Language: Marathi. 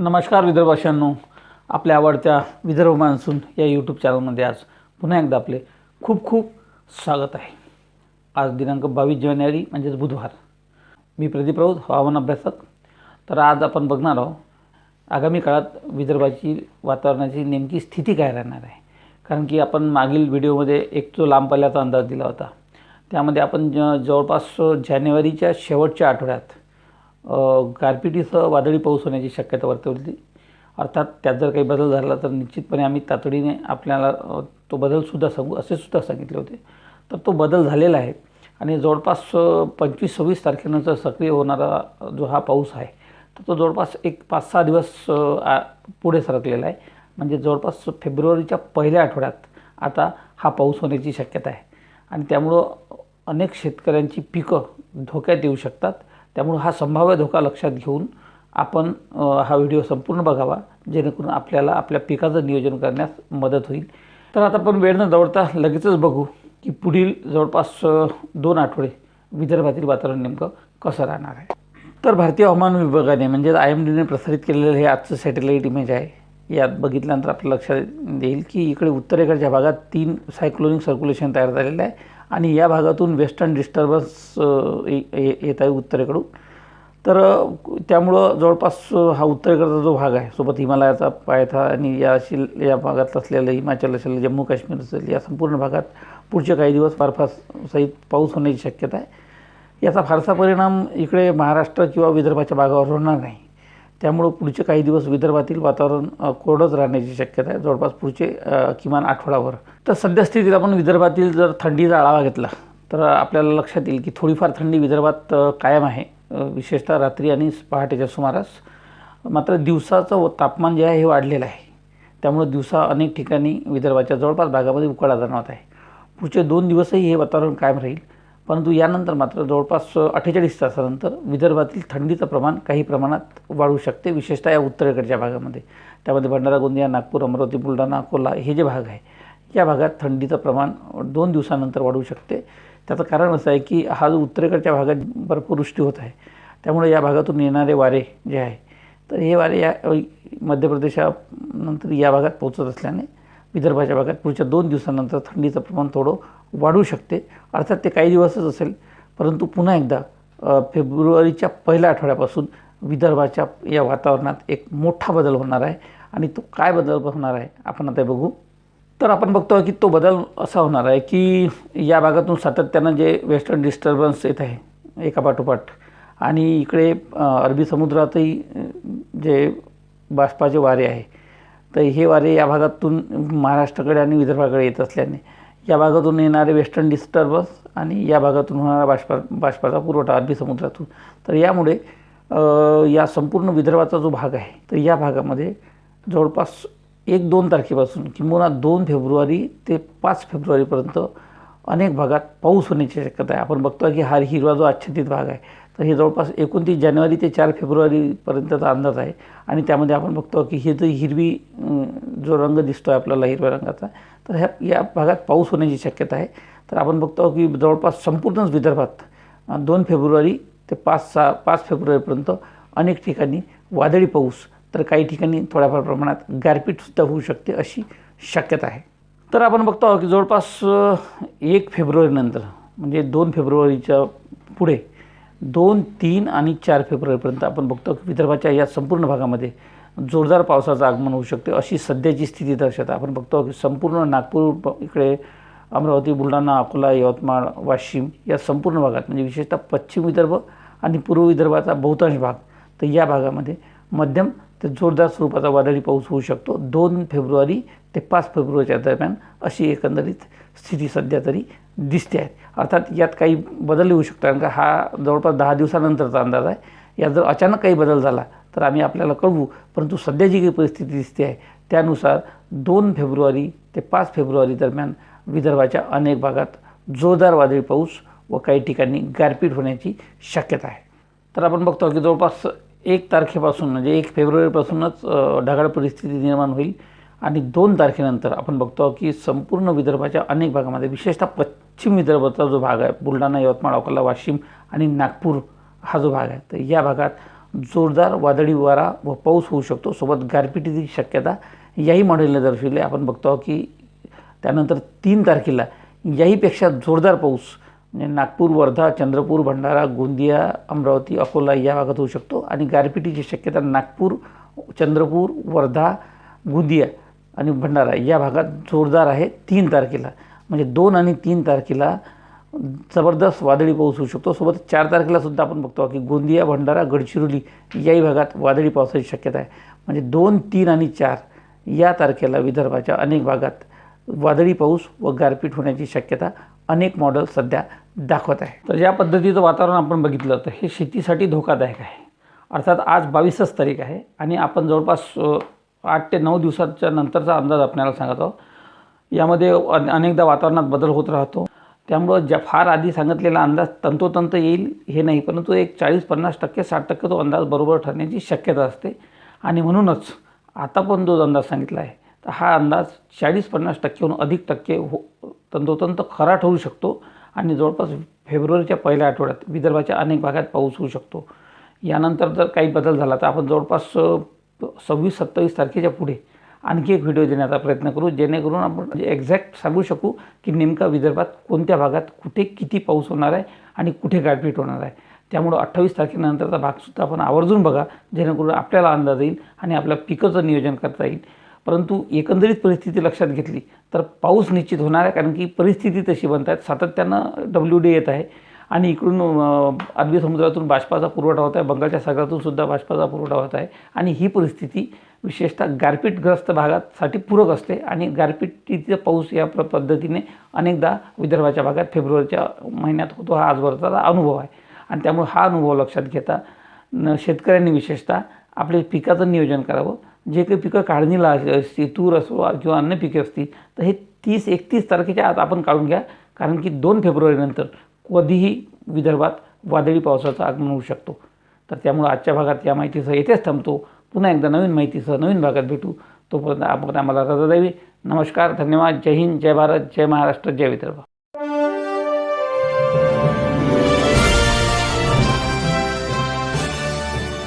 नमस्कार विदर्भाशांनो आपल्या आवडत्या विदर्भ मान्सून या यूट्यूब चॅनलमध्ये आज पुन्हा एकदा आपले खूप खूप स्वागत आहे. आज दिनांक बावीस जानेवारी म्हणजेच बुधवार. मी प्रदीप राऊत हवामान अभ्यासक. तर आज आपण बघणार आहोत आगामी काळात विदर्भाची वातावरणाची नेमकी स्थिती काय राहणार आहे. कारण की आपण मागील व्हिडिओमध्ये एक जो लांब पल्ल्याचा अंदाज दिला होता त्यामध्ये आपण ज जवळपास जानेवारीच्या शेवटच्या आठवड्यात गारपिटीसह वादळी पाऊस होण्याची शक्यता वर्तवली. होती अर्थात त्यात जर काही बदल झाला तर निश्चितपणे आम्ही तातडीने आपल्याला तो बदलसुद्धा सांगू असे सुद्धा सांगितले होते. तर तो बदल झालेला आहे आणि जवळपास पंचवीस सव्वीस तारखेनंतर सक्रिय होणारा जो हा पाऊस आहे तर तो जवळपास एक पाच सहा दिवस पुढे सरकलेला आहे. म्हणजे जवळपास फेब्रुवारीच्या पहिल्या आठवड्यात आता हा पाऊस होण्याची शक्यता आहे. आणि त्यामुळं अनेक शेतकऱ्यांची पिकं धोक्यात येऊ शकतात. त्यामुळं हा संभाव्य धोका लक्षात घेऊन आपण हा व्हिडिओ संपूर्ण बघावा जेणेकरून आपल्याला आपल्या पिकाचं नियोजन करण्यास मदत होईल. तर आता आपण वेळ न दवडता लगेचच बघू की पुढील जवळपास दोन आठवडे विदर्भातील वातावरण नेमकं कसं राहणार आहे. तर भारतीय हवामान विभागाने म्हणजे आय एम डीने प्रसारित केलेलं हे आजचं सॅटेलाईट इमेज आहे. यात बघितल्यानंतर आपल्या लक्षात येईल की इकडे उत्तरेकडच्या भागात तीन सायक्लोनिक सर्क्युलेशन तयार झालेलं आहे. आणि या भागातून वेस्टर्न डिस्टर्बन्स येत आहे उत्तरेकडून. तर त्यामुळं जवळपास हा उत्तरेकडचा जो भाग आहे सोबत हिमालयाचा पायथा आणि या शिल या भागात असलेलं हिमाचल असेल जम्मू काश्मीर असेल या संपूर्ण भागात पुढचे काही दिवस फार सहित पाऊस होण्याची शक्यता आहे. याचा फारसा परिणाम इकडे महाराष्ट्र किंवा विदर्भाच्या भागावर होणार नाही. त्यामुळं पुढचे काही दिवस विदर्भातील वातावरण कोरडंच राहण्याची शक्यता आहे. जवळपास पुढचे किमान आठवडाभर. तर सद्यस्थितीत आपण विदर्भातील जर थंडीचा आढावा घेतला तर आपल्याला लक्षात येईल की थोडीफार थंडी विदर्भात कायम आहे. विशेषतः रात्री आणि पहाटेच्या सुमारास. मात्र दिवसाचं व तापमान जे आहे हे वाढलेलं आहे. त्यामुळे दिवसा अनेक ठिकाणी विदर्भाच्या जवळपास भागामध्ये उकाडा जाणवत आहे. पुढचे दोन दिवसही हे वातावरण कायम राहील. परंतु यानंतर मात्र जवळपास अठ्ठेचाळीस तासानंतर विदर्भातील थंडीचं प्रमाण काही प्रमाणात वाढू शकते विशेषतः या उत्तरेकडच्या भागामध्ये. त्यामध्ये भंडारा गोंदिया नागपूर अमरावती बुलढाणा अकोला हे जे भाग आहे या भागात थंडीचं प्रमाण दोन दिवसानंतर वाढू शकते. त्याचं कारण असं आहे की हा जो उत्तरेकडच्या भागात बर्फवृष्टी होत आहे त्यामुळे या भागातून येणारे वारे जे आहे तर हे वारे या मध्य प्रदेशानंतर या भागात पोचत असल्याने विदर्भाच्या भागात पुढच्या दोन दिवसानंतर थंडीचं प्रमाण थोडं वाढू शकते. अर्थात ते काही दिवसच असेल परंतु पुन्हा एकदा फेब्रुवारीच्या पहिल्या आठवड्यापासून विदर्भाच्या या वातावरणात एक मोठा बदल होणार आहे. आणि तो काय बदल होणार आहे आपण आता बघू. तर आपण बघतो की तो बदल असा होणार आहे की या भागातून सातत्यानं जे वेस्टर्न डिस्टर्बन्स येत आहे एका पाठोपाठ आणि इकडे अरबी समुद्रातही जे बाष्पाचे वारे आहे तर हे वारे या भागातून महाराष्ट्राकडे आणि विदर्भाकडे येत असल्याने या भागातून येणारे वेस्टर्न डिस्टर्बन्स आणि या भागातून होणारा बाष्पा बाष्पाचा पुरवठा अरबी समुद्रातून. तर यामुळे या संपूर्ण विदर्भाचा जो भाग आहे तर या भागामध्ये जवळपास एक दोन तारखेपासून किंबहुना दोन फेब्रुवारी ते पाच फेब्रुवारीपर्यंत अनेक भागात पाऊस होण्याची शक्यता आहे. आपण बघतो की हा हिरवा जो आच्छादित भाग आहे तर हे जवळपास एकोणतीस जानेवारी ते चार फेब्रुवारीपर्यंतचा अंदाज आहे. आणि त्यामध्ये आपण बघतो की हे जो हिरवी जो रंग दिसतो आहे आपल्याला हिरव्या रंगाचा तर ह्या या भागात पाऊस होण्याची शक्यता आहे. तर आपण बघतो की जवळपास संपूर्णच विदर्भात दोन फेब्रुवारी ते पाच सहा पाच फेब्रुवारीपर्यंत अनेक ठिकाणी वादळी पाऊस तर काही ठिकाणी थोड्याफार प्रमाणात गारपीटसुद्धा होऊ शकते अशी शक्यता आहे. तर आपण बघतो आहोत की जवळपास एक फेब्रुवारीनंतर म्हणजे दोन फेब्रुवारीच्या पुढे दोन तीन आणि चार फेब्रुवारीपर्यंत आपण बघतो की विदर्भाच्या या संपूर्ण भागामध्ये जोरदार पावसाचं आगमन होऊ शकते अशी सध्याची स्थिती दर्शवते आपण बघतो की संपूर्ण नागपूर इकडे अमरावती बुलढाणा अकोला यवतमाळ वाशिम या संपूर्ण भागात म्हणजे विशेषतः पश्चिम विदर्भ आणि पूर्व विदर्भाचा बहुतांश भाग तर या भागामध्ये मध्यम ते जोरदार स्वरूपाचा वादळी पाऊस होऊ शकतो. दोन फेब्रुवारी ते पाच फेब्रुवारीच्या दरम्यान अशी एकंदरीत स्थिती सध्या तरी दिसते आहे. अर्थात यात काही बदल येऊ शकतो कारण का हा जवळपास दहा दिवसानंतरचा अंदाज आहे. यात जर अचानक काही बदल झाला तर आम्ही आपल्याला कळवू परंतु सध्या जी काही परिस्थिती दिसते आहे त्यानुसार दोन फेब्रुवारी ते पाच फेब्रुवारी दरम्यान विदर्भाच्या अनेक भागात जोरदार वादळी पाऊस व काही ठिकाणी गारपीट होण्याची शक्यता आहे. तर आपण बघतो की जवळपास एक तारखेपासून म्हणजे एक फेब्रुवारीपासूनच ढगाळ परिस्थिती निर्माण होईल. आणि दोन तारखेनंतर आपण बघतो की संपूर्ण विदर्भाच्या अनेक भागामध्ये विशेषतः पश्चिम विदर्भाचा जो भाग आहे बुलढाणा यवतमाळ अकोला वाशिम आणि नागपूर हा जो भाग आहे तर या भागात जोरदार वादळी वारा व पाऊस होऊ शकतो. सोबत गारपिटीची शक्यता याही मॉडेलने दर्शविली. आपण बघतो की त्यानंतर तीन तारखेला याहीपेक्षा जोरदार पाऊस म्हणजे नागपूर वर्धा चंद्रपूर भंडारा गोंदिया अमरावती अकोला या भागात होऊ शकतो. आणि गारपिटीची शक्यता नागपूर चंद्रपूर वर्धा गोंदिया आणि भंडारा या भागात जोरदार आहे. तीन तारखेला म्हणजे दोन आणि तीन तारखेला जबरदस्त वादळी पाऊस होऊ शकतो. सोबत चार तारखेला सुद्धा आपण बघतो की गोंदिया भंडारा गडचिरोली याही भागात वादळी पावसाची शक्यता आहे. म्हणजे दोन तीन आणि चार या तारखेला विदर्भाच्या अनेक भागात वादळी पाऊस व गारपीट होण्याची शक्यता अनेक मॉडेल सध्या दाखवत आहे. तर ज्या पद्धतीचं वातावरण आपण बघितलं तर हे शेतीसाठी धोकादायक आहे. अर्थात आज बावीसच तारीख आहे आणि आपण जवळपास आठ ते नऊ दिवसाच्या नंतरचा अंदाज आपल्याला सांगत आहोत. यामध्ये अन- अनेकदा वातावरणात बदल होत राहतो. त्यामुळं ज्या फार आधी सांगितलेला अंदाज तंतोतंत येईल हे नाही परंतु एक चाळीस पन्नास टक्के साठ टक्के तो अंदाज बरोबर ठरण्याची शक्यता असते. आणि म्हणूनच आता पण जो अंदाज सांगितला आहे. तर हा अंदाज चाळीस पन्नास टक्केहून अधिक टक्के हो तंतोतंत खरा ठरू शकतो. आणि जवळपास फेब्रुवारीच्या पहिल्या आठवड्यात विदर्भाच्या अनेक भागात पाऊस होऊ शकतो. यानंतर जर काही बदल झाला तर आपण जवळपास सव्वीस सत्तावीस तारखेच्या पुढे आणखी एक व्हिडिओ देण्याचा प्रयत्न करू जेणेकरून आपण म्हणजे एक्झॅक्ट सांगू शकू की नेमका विदर्भात कोणत्या भागात कुठे किती पाऊस होणार आहे आणि कुठे गारपीट होणार आहे. त्यामुळं अठ्ठावीस तारखेनंतरचा भागसुद्धा आपण आवर्जून बघा जेणेकरून आपल्याला अंदाज येईल आणि आपल्या पिकाचं नियोजन करता येईल. परंतु एकंदरीत परिस्थिती लक्षात घेतली तर पाऊस निश्चित होणार आहे कारण की परिस्थिती तशी बनत आहेत. सातत्यानं डब्ल्यू डी येत आहे. आणि इकडून अरबी समुद्रातून बाष्पाचा पुरवठा होत आहे बंगालच्या सागरातून सुद्धा बाष्पाचा पुरवठा होत आहे आणि ही परिस्थिती विशेषतः गारपीटग्रस्त भागासाठी पूरक असते आणि गारपीटीचा पाऊस या प्र पद्धतीने अनेकदा विदर्भाच्या भागात फेब्रुवारीच्या महिन्यात होतो हा आजवरचा अनुभव आहे. आणि त्यामुळे हा अनुभव लक्षात घेता शेतकऱ्यांनी विशेषतः आपले पिकाचं नियोजन करावं. जे काही पिकं काढणीला अस- असती तूर असो किंवा अन्य पिके असतील तर हे तीस एकतीस तारखेच्या आत आपण काढून घ्या. कारण की दोन फेब्रुवारीनंतर कधीही विदर्भात वादळी पावसाचं आगमन होऊ शकतो. तर त्यामुळं आजच्या भागात या माहितीसह येथेच थांबतो. पुन्हा एकदा नवीन माहितीसह नवीन भागात भेटू. तोपर्यंत आपण आम्हाला रजा द्यावी. नमस्कार धन्यवाद. जय हिंद जय भारत जय महाराष्ट्र जय विदर्भ.